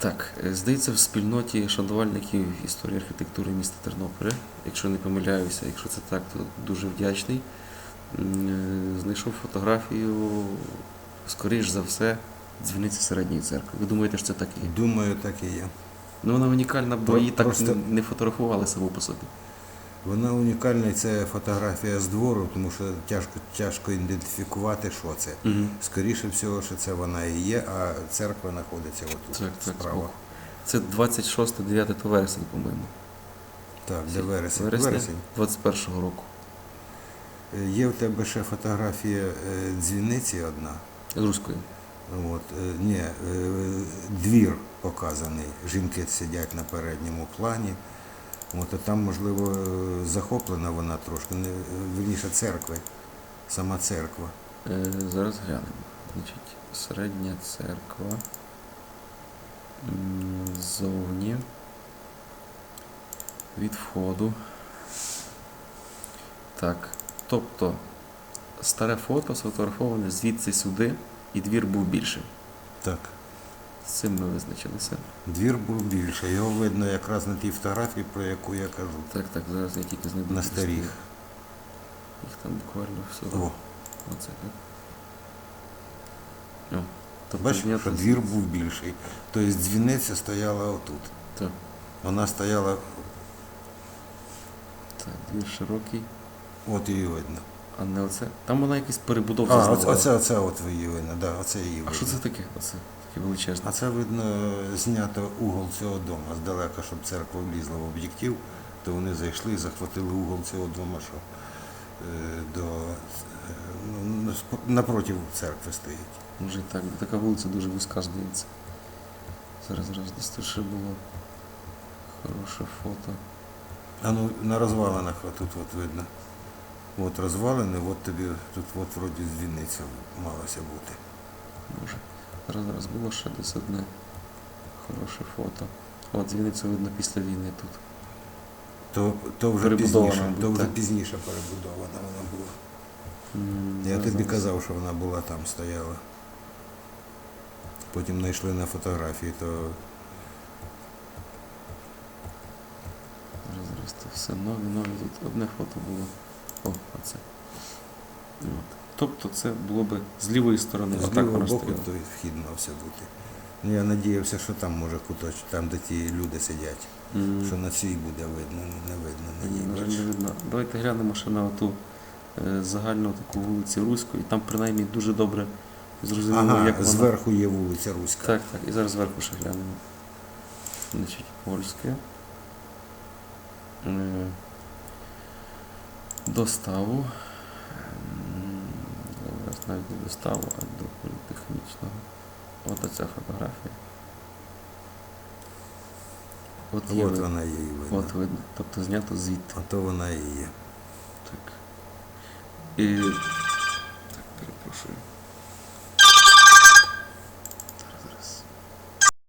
Так, е, здається, в спільноті шанувальників історії архітектури міста Тернополя, якщо не помиляюся, якщо це так, то дуже вдячний. Е, Знайшов фотографію, скоріш за все, дзвіниці середньої церкви. Ви думаєте, що це так і є? Думаю, так і є. Ну вона унікальна, бо її так просто- не фотографували саму по собі. Вона унікальна, і це фотографія з двору, тому що тяжко, тяжко ідентифікувати, що це. Угу. Скоріше всього, що це вона і є, а церква знаходиться отут Так, так, справа. Це 26-9 вересень, по-моєму. Так, де вересень. Вересня вересень. 21-го року. Е, Є в тебе ще фотографія е, дзвіниці одна. З руською. От, е, ні, двір показаний. Жінки сидять на передньому плані. От, а там, можливо, е, захоплена вона трошки, не, вірніше церкви, сама церква. Е, зараз глянемо. Значить, середня церква. Ззовні. Від входу. Так. Тобто, старе фото сфотографоване звідси сюди, і двір був більший. Так. З цим ми визначилися. Двір був більше. Його видно якраз на тій фотографії, про яку я кажу. Так, так, зараз я тільки знайду. На старіх. Їх там буквально всього. О, Оце так. О, тобто бачиш, знято що двір був більший. Тобто дзвіниця стояла отут. Так, Вона стояла, так, двір широкий, от її видно. А не оце. Там вона якийсь перебудов А, оце, оце, оце от видно, да, оце її видно. А що це таке? Оце таке величезне. А це видно знято угол цього дому здалека, щоб церква влізла в об'єктив, то вони зайшли і захватили угол цього дому, що е, до, е, ну, насп- напроти церкви стоїть. Може так, така вулиця дуже вузька, здається. Зараз, зараз десь ще було хороше фото. А ну на розвалинах тут от видно. От розвалини, от тобі тут от вроді дзвіниця малося бути. Може. Зараз, зараз було ще десь одне хороше фото. От дзвіниця видно після війни тут. То, то вже пізніше, то вже пізніше перебудована вона була. М, Я тобі зараз. казав, що вона була там стояла. Потім знайшли на фотографії, то Зараз, зараз це все нові, нові. Тут одне фото було. О, оце. От. Тобто це було би з лівої сторони, з лівого боку стояло. то й вхід мав все бути. Ну, я надіявся, що там може куточок, там, де ті люди сидять, М. що на цій буде видно, не видно на не видно. Давайте глянемо ще на оту е, загальну таку вулицю Руську, і там принаймні дуже добре зрозуміло, Ага, як вона. зверху є вулиця Руська. Так, так, і зараз зверху ще глянемо. Значить, польське. Доставу. Зараз навіть не доставу, а до політехнічного. От оця фотографія. От є От вона є і видно. От видно. Тобто знято звідти. А то вона і є. Так. І